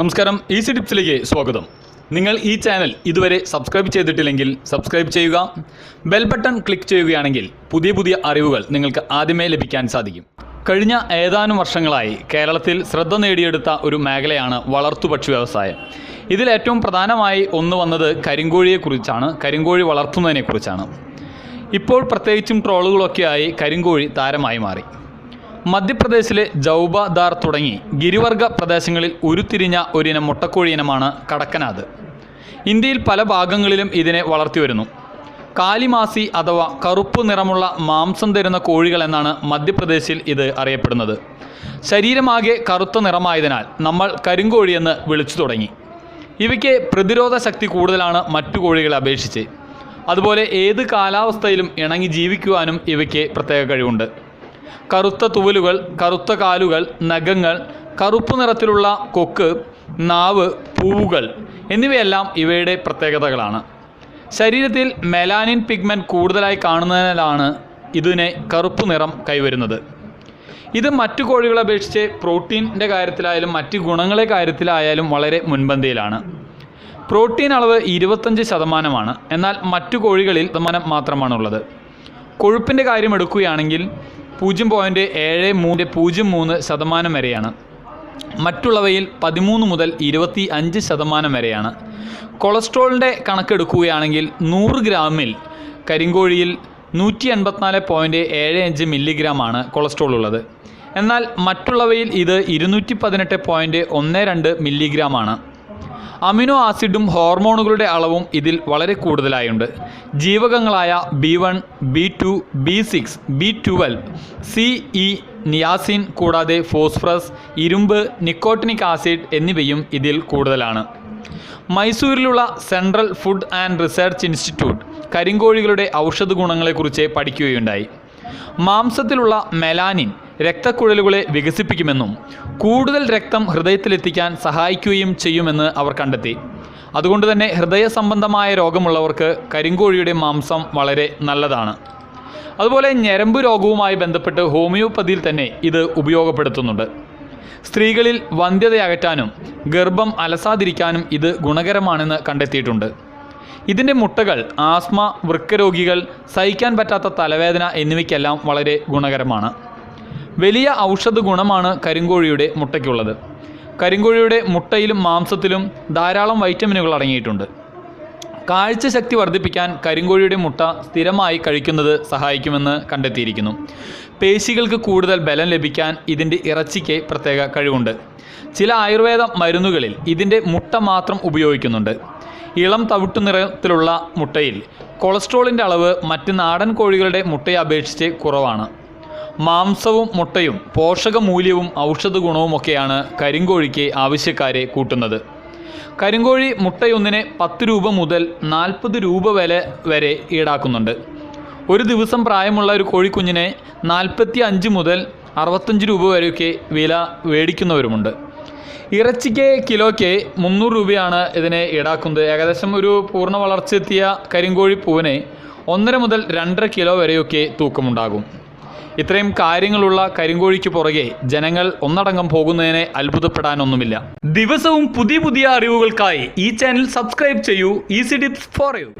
നമസ്കാരം ഈസി ടിപ്സിലേക്ക് സ്വാഗതം. നിങ്ങൾ ഈ ചാനൽ ഇതുവരെ സബ്സ്ക്രൈബ് ചെയ്തിട്ടില്ലെങ്കിൽ സബ്സ്ക്രൈബ് ചെയ്യുക ബെൽ ബട്ടൺ ക്ലിക്ക് ചെയ്യുകയാണെങ്കിൽ പുതിയ പുതിയ അറിവുകൾ നിങ്ങൾക്ക് ആദ്യമേ ലഭിക്കാൻ സാധിക്കും. കഴിഞ്ഞ ഏതാനും വർഷങ്ങളായി കേരളത്തിൽ ശ്രദ്ധ നേടിയെടുത്ത ഒരു മേഖലയാണ് വളർത്തുപക്ഷി വ്യവസായം. ഇതിൽ ഏറ്റവും പ്രധാനമായി ഒന്ന് വന്നത് കരിങ്കോഴിയെക്കുറിച്ചാണ് കരിങ്കോഴി വളർത്തുന്നതിനെക്കുറിച്ചാണ്. ഇപ്പോൾ പ്രത്യേകിച്ചും ട്രോളുകളൊക്കെയായി കരിങ്കോഴി താരമായി മാറി. മധ്യപ്രദേശിലെ ജൗബദാർ തുടങ്ങി ഗിരിവർഗ പ്രദേശങ്ങളിൽ ഉരുത്തിരിഞ്ഞ ഒരിനം മുട്ടക്കോഴി ഇനമാണ് കടക്കനാഥ്. ഇന്ത്യയിൽ പല ഭാഗങ്ങളിലും ഇതിനെ വളർത്തിവരുന്നു. കാലിമാസി അഥവാ കറുപ്പ് നിറമുള്ള മാംസം തരുന്ന കോഴികൾ എന്നാണ് മധ്യപ്രദേശിൽ ഇത് അറിയപ്പെടുന്നത്. ശരീരമാകെ കറുത്ത നിറമായതിനാൽ നമ്മൾ കരിങ്കോഴിയെന്ന് വിളിച്ചു തുടങ്ങി. ഇവയ്ക്ക് പ്രതിരോധ ശക്തി കൂടുതലാണ് മറ്റു കോഴികളെ അപേക്ഷിച്ച്. അതുപോലെ ഏത് കാലാവസ്ഥയിലും ഇണങ്ങി ജീവിക്കുവാനും ഇവയ്ക്ക് പ്രത്യേക കഴിവുണ്ട്. കറുത്ത തൂവലുകൾ കറുത്ത കാലുകൾ നഖങ്ങൾ കറുപ്പ് നിറത്തിലുള്ള കൊക്ക് നാവ് പൂവുകൾ എന്നിവയെല്ലാം ഇവയുടെ പ്രത്യേകതകളാണ്. ശരീരത്തിൽ മെലാനിൻ പിഗ്മെന്റ് കൂടുതലായി കാണുന്നതിനാലാണ് ഇതിനെ കറുപ്പ് നിറം കൈവരുന്നത്. ഇത് മറ്റു കോഴികളെ അപേക്ഷിച്ച് പ്രോട്ടീന്റെ കാര്യത്തിലായാലും മറ്റ് ഗുണങ്ങളെ കാര്യത്തിലായാലും വളരെ മുൻപന്തിയിലാണ്. പ്രോട്ടീൻ അളവ് ഇരുപത്തഞ്ച് ശതമാനമാണ്. എന്നാൽ മറ്റു കോഴികളിൽ ശതമാനം മാത്രമാണുള്ളത്. കൊഴുപ്പിന്റെ കാര്യം എടുക്കുകയാണെങ്കിൽ പൂജ്യം പോയിന്റ് ഏഴ് മൂന്ന് പൂജ്യം മൂന്ന് ശതമാനം വരെയാണ്. മറ്റുള്ളവയിൽ പതിമൂന്ന് മുതൽ ഇരുപത്തി അഞ്ച് ശതമാനം വരെയാണ്. കൊളസ്ട്രോളിന്റെ കണക്കെടുക്കുകയാണെങ്കിൽ നൂറ് ഗ്രാമിൽ കരിങ്കോഴിയിൽ നൂറ്റി അൻപത്തിനാല് പോയിന്റ് ഏഴ് അഞ്ച് മില്ലിഗ്രാമാണ് കൊളസ്ട്രോൾ ഉള്ളത്. എന്നാൽ മറ്റുള്ളവയിൽ ഇത് ഇരുന്നൂറ്റി പതിനെട്ട് പോയിന്റ് ഒന്ന് രണ്ട് മില്ലിഗ്രാമാണ് അമിനോ ആസിഡും ഹോർമോണുകളുടെ അളവും ഇതിൽ വളരെ കൂടുതലായുണ്ട്. ജീവകങ്ങളായ B one B two B six B twelve C E niacin കൂടാതെ ഫോസ്ഫറസ് ഇരുമ്പ് നിക്കോട്ടിനിക് ആസിഡ് എന്നിവയും ഇതിൽ കൂടുതലാണ്. മൈസൂരിലുള്ള central food and research institute കരിങ്കോഴികളുടെ ഔഷധ ഗുണങ്ങളെക്കുറിച്ച് പഠിക്കുകയുണ്ടായി. മാംസത്തിലുള്ള മെലാനിൻ രക്തക്കുഴലുകളെ വികസിപ്പിക്കുമെന്നും കൂടുതൽ രക്തം ഹൃദയത്തിലെത്തിക്കാൻ സഹായിക്കുകയും ചെയ്യുമെന്ന് അവർ കണ്ടെത്തി. അതുകൊണ്ട് തന്നെ ഹൃദയ സംബന്ധമായ രോഗമുള്ളവർക്ക് കരിങ്കോഴിയുടെ മാംസം വളരെ നല്ലതാണ്. അതുപോലെ ഞരമ്പ് രോഗവുമായി ബന്ധപ്പെട്ട് ഹോമിയോപ്പതിയിൽ തന്നെ ഇത് ഉപയോഗപ്പെടുത്തുന്നുണ്ട്. സ്ത്രീകളിൽ വന്ധ്യത അകറ്റാനും ഗർഭം അലസാതിരിക്കാനും ഇത് ഗുണകരമാണെന്ന് കണ്ടെത്തിയിട്ടുണ്ട്. ഇതിന്റെ മുട്ടകൾ ആസ്മ വൃക്കരോഗികൾ സഹിക്കാൻ പറ്റാത്ത തലവേദന എന്നിവയ്ക്കെല്ലാം വളരെ ഗുണകരമാണ്. വലിയ ഔഷധ ഗുണമാണ് കരിങ്കോഴിയുടെ മുട്ടയ്ക്കുള്ളത്. കരിങ്കോഴിയുടെ മുട്ടയിലും മാംസത്തിലും ധാരാളം വൈറ്റമിനുകൾ അടങ്ങിയിട്ടുണ്ട്. കാഴ്ച ശക്തി വർദ്ധിപ്പിക്കാൻ കരിങ്കോഴിയുടെ മുട്ട സ്ഥിരമായി കഴിക്കുന്നത് സഹായിക്കുമെന്ന് കണ്ടെത്തിയിരിക്കുന്നു. പേശികൾക്ക് കൂടുതൽ ബലം ലഭിക്കാൻ ഇതിന്റെ ഇറച്ചിക്ക് പ്രത്യേക കഴിവുണ്ട്. ചില ആയുർവേദ മരുന്നുകളിൽ ഇതിന്റെ മുട്ട മാത്രം ഉപയോഗിക്കുന്നുണ്ട്. ഇളം തവിട്ടു നിറത്തിലുള്ള മുട്ടയിൽ കൊളസ്ട്രോളിന്റെ അളവ് മറ്റ് നാടൻ കോഴികളുടെ മുട്ടയെ അപേക്ഷിച്ച് കുറവാണ്. മാംസവും മുട്ടയും പോഷകമൂല്യവും ഔഷധ ഗുണവുമൊക്കെയാണ് കരിങ്കോഴിക്ക് ആവശ്യക്കാരെ കൂട്ടുന്നത്. കരിങ്കോഴി മുട്ടയൊന്നിനെ പത്ത് രൂപ മുതൽ നാൽപ്പത് രൂപ വില വരെ ഈടാക്കുന്നുണ്ട്. ഒരു ദിവസം പ്രായമുള്ള ഒരു കോഴിക്കുഞ്ഞിനെ നാൽപ്പത്തി അഞ്ച് മുതൽ അറുപത്തഞ്ച് രൂപ വരെയൊക്കെ വില മേടിക്കുന്നവരുമുണ്ട്. ഇറച്ചിക്ക് കിലോയ്ക്ക് മുന്നൂറ് രൂപയാണ് ഇതിനെ ഈടാക്കുന്നത്. ഏകദേശം ഒരു പൂർണ വളർച്ചയെത്തിയ കരിങ്കോഴി പൂവിന് ഒന്നര മുതൽ രണ്ടര കിലോ വരെയൊക്കെ തൂക്കമുണ്ടാകും. ഇത്രയും കാര്യങ്ങളുള്ള കരിങ്കോഴിക്ക് പുറകെ ജനങ്ങൾ ഒന്നടങ്കം പോകുന്നതിനെ അത്ഭുതപ്പെടാനൊന്നുമില്ല. ദിവസവും പുതിയ പുതിയ അറിവുകൾക്കായി ഈ ചാനൽ സബ്സ്ക്രൈബ് ചെയ്യൂ. Easy tips for you